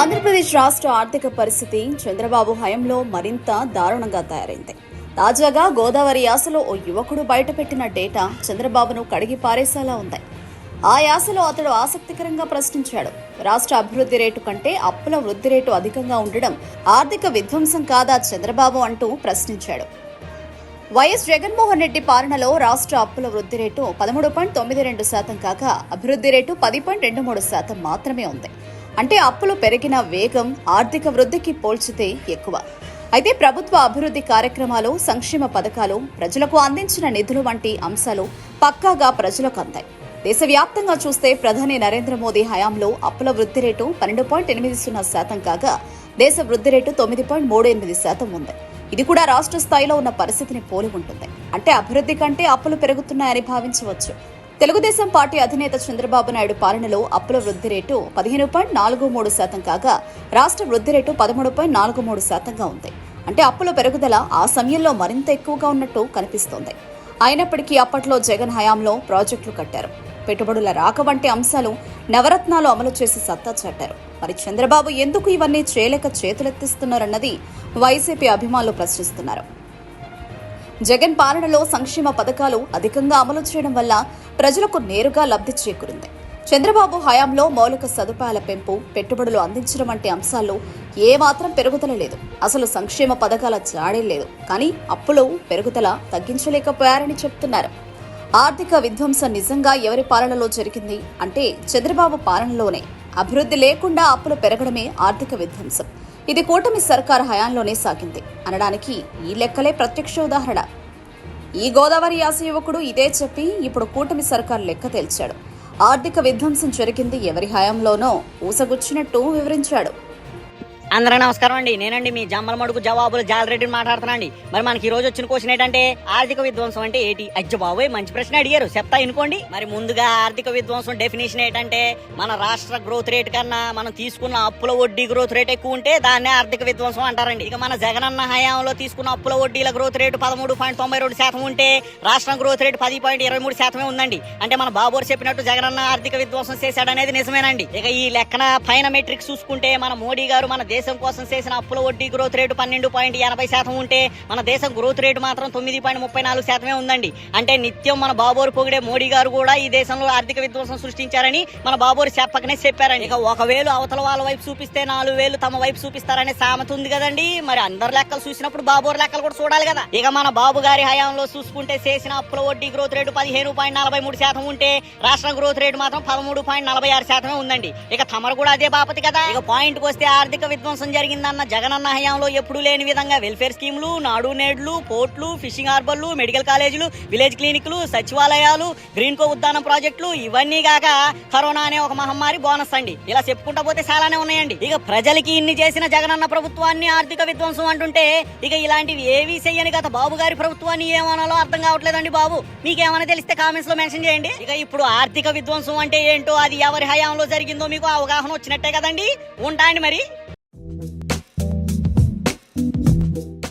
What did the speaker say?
ఆంధ్రప్రదేశ్ రాష్ట్ర ఆర్థిక పరిస్థితి చంద్రబాబు హయంలో మరింత దారుణంగా తయారైంది. తాజాగా గోదావరి యాసలో ఓ యువకుడు బయటపెట్టిన డేటా చంద్రబాబును కడిగి పారేసేలా ఉంది. ఆ యాసలో అతడు ఆసక్తికరంగా ప్రశ్నించాడు. రాష్ట్ర అభివృద్ధి రేటు కంటే అప్పుల వృద్ధి రేటు అధికంగా ఉండడం ఆర్థిక విధ్వంసం కాదా చంద్రబాబు అంటూ ప్రశ్నించాడు. వైఎస్ జగన్మోహన్ రెడ్డి పాలనలో రాష్ట్ర అప్పుల వృద్ధి రేటు పదమూడు పాయింట్ తొమ్మిది రెండు శాతం కాగా అభివృద్ధి రేటు పది పాయింట్ రెండు మూడు శాతం మాత్రమే ఉంది. అంటే అప్పులు పెరిగిన వేగం ఆర్థిక వృద్ధికి పోల్చితే ఎక్కువ. అయితే ప్రభుత్వ అభివృద్ధి కార్యక్రమాలు సంక్షేమ పథకాలు ప్రజలకు అందించిన నిధులు వంటి అంశాలు పక్కాగా ప్రజలకు అందాయి. దేశవ్యాప్తంగా చూస్తే ప్రధాని నరేంద్ర మోదీ హయాంలో అప్పుల వృద్ధి రేటు పన్నెండు పాయింట్ ఎనిమిది సున్నా శాతం కాగా దేశ వృద్ధి రేటు తొమ్మిది పాయింట్ మూడు ఎనిమిది శాతం ఉంది. ఇది కూడా రాష్ట్ర స్థాయిలో ఉన్న పరిస్థితిని పోలి ఉంటుంది. అంటే అభివృద్ధి కంటే అప్పులు పెరుగుతున్నాయని భావించవచ్చు. తెలుగుదేశం పార్టీ అధినేత చంద్రబాబు నాయుడు పాలనలో అప్పుల వృద్ధి రేటు పదిహేను పాయింట్ నాలుగు మూడు శాతం కాగా రాష్ట్ర వృద్ధి రేటు పదమూడు పాయింట్ నాలుగు మూడు శాతంగా ఉంది. అంటే అప్పుల పెరుగుదల ఆ సమయంలో మరింత ఎక్కువగా ఉన్నట్టు కనిపిస్తోంది. అయినప్పటికీ అప్పట్లో జగన్ హయాంలో ప్రాజెక్టులు కట్టారు. పెట్టుబడుల రాక వంటి అంశాలు నవరత్నాలు అమలు చేసి సత్తా చాటారు. మరి చంద్రబాబు ఎందుకు ఇవన్నీ చేయలేక చేతులెత్తిస్తున్నారన్నది వైసీపీ అభిమానులు ప్రశ్నిస్తున్నారు. జగన్ పాలనలో సంక్షేమ పథకాలు అధికంగా అమలు చేయడం వల్ల ప్రజలకు నేరుగా లబ్ధి చేకూరింది. చంద్రబాబు హయాంలో మౌలిక సదుపాయాల పెంపు పెట్టుబడులు అందించడం వంటి అంశాల్లో ఏమాత్రం పెరుగుదల లేదు. అసలు సంక్షేమ పథకాల జాడే లేదు. కానీ అప్పులు పెరుగుదల తగ్గించలేకపోయారని చెప్తున్నారు. ఆర్థిక విధ్వంసం నిజంగా ఎవరి పాలనలో జరిగింది అంటే చంద్రబాబు పాలనలోనే. అభివృద్ధి లేకుండా అప్పులు పెరగడమే ఆర్థిక విధ్వంసం. ఇది కూటమి సర్కార్ హయాంలోనే సాగింది. అనడానికి ఈ లెక్కలే ప్రత్యక్ష ఉదాహరణ. ఈ గోదావరి యాస యువకుడు ఇదే చెప్పి ఇప్పుడు కూటమి సర్కార్ లెక్క తేల్చాడు. ఆర్థిక విధ్వంసం జరిగింది ఎవరి హయాంలోనో ఊసగుచ్చినట్టు వివరించాడు. అందరూ నమస్కారం అండి. నేనండి మీ జమ్మల మడుగు జవాబులు జాలరెడ్డిని మాట్లాడుతున్నాండి మరి మనకి ఈ రోజు వచ్చిన క్వశ్చన్ ఏంటంటే ఆర్థిక విధ్వంసం అంటే ఏంటి? అజ్జ బాబోయ్ మంచి ప్రశ్న అడిగారు. చెప్తా అనుకోండి మరి ముందుగా ఆర్థిక విధ్వంసం డెఫినేషన్ ఏంటంటే మన రాష్ట్ర గ్రోత్ రేట్ కన్నా మనం తీసుకున్న అప్పుల వడ్డీ గ్రోత్ రేట్ ఎక్కువ ఉంటే దాన్నే ఆర్థిక విధ్వంసం అంటారండి. ఇక మన జగనన్న హయాంలో తీసుకున్న అప్పుల వడ్డీల గ్రోత్ రేటు పదమూడు పాయింట్ తొంభై రెండు శాతం ఉంటే రాష్ట్రం గ్రోత్ రేట్ పది పాయింట్ ఇరవై మూడు శాతమే ఉందండి. అంటే మన బాబోర్ చెప్పినట్టు జగనన్న ఆర్థిక విధ్వంసం చేశాడనేది నిజమేనండి. ఇక ఈ లెక్కన పైన మెట్రిక్స్ చూసుకుంటే మన మోడీ గారు మన దేశం కోసం చేసిన అప్పుల వడ్డీ గ్రోత్ రేటు పన్నెండు పాయింట్ ఎనభై శాతం ఉంటే మన దేశం గ్రోత్ రేటు మాత్రం తొమ్మిది పాయింట్ ముప్పై నాలుగు శాతమే ఉందండి. అంటే నిత్యం మన బాబోరు పొగిడే మోడీ గారు కూడా ఈ దేశంలో ఆర్థిక విధ్వంసం సృష్టించారని మన బాబోరు చెప్పకనే చెప్పారండి. ఇక ఒకవేళ అవతల వాళ్ళ వైపు చూపిస్తే నాలుగు వేలు తమ వైపు చూపిస్తారనే సామెత ఉంది కదండి. మరి అందరు లెక్కలు చూసినప్పుడు బాబోరు లెక్కలు కూడా చూడాలి కదా. ఇక మన బాబు గారి హయాంలో చూసుకుంటే చేసిన అప్పుల వడ్డీ గ్రోత్ రేటు పదిహేను పాయింట్ నలభై మూడు శాతం ఉంటే రాష్ట్ర గ్రోత్ రేటు మాత్రం పదమూడు పాయింట్ నలభై ఆరు శాతమే ఉందండి. ఇక తమరు కూడా అదే బాపతి కదా. ఇక పాయింట్కి వస్తే ఆర్థిక విధ్వంసం జరిగిందన్న జగనన్న హయాంలో ఎప్పుడూ లేని విధంగా వెల్ఫేర్ స్కీములు నాడు నేడ్లు పోర్ట్లు ఫిషింగ్ హార్బర్లు మెడికల్ కాలేజీలు విలేజ్ క్లినిక్లు సచివాలయాలు గ్రీన్ కో ఉద్యానం ప్రాజెక్టులు ఇవన్నీ కాక కరోనా అనే ఒక మహమ్మారి బోనస్ అండి. ఇలా చెప్పుకుంటా పోతే చాలానే ఉన్నాయండి. ఇక ప్రజలకి ఇన్ని చేసిన జగనన్న ప్రభుత్వాన్ని ఆర్థిక విధ్వంసం అంటుంటే ఇక ఇలాంటివి ఏవి చెయ్యని గత బాబు గారి ప్రభుత్వాన్ని ఏమనాలో అర్థం కావట్లేదండి బాబు. మీకేమైనా తెలిస్తే కామెంట్స్లో మెన్షన్ చేయండి. ఇక ఇప్పుడు ఆర్థిక విధ్వంసం అంటే ఏంటో అది ఎవరి హయాంలో జరిగిందో మీకు అవగాహన వచ్చినట్టే కదండి. ఉంటా అండి మరి.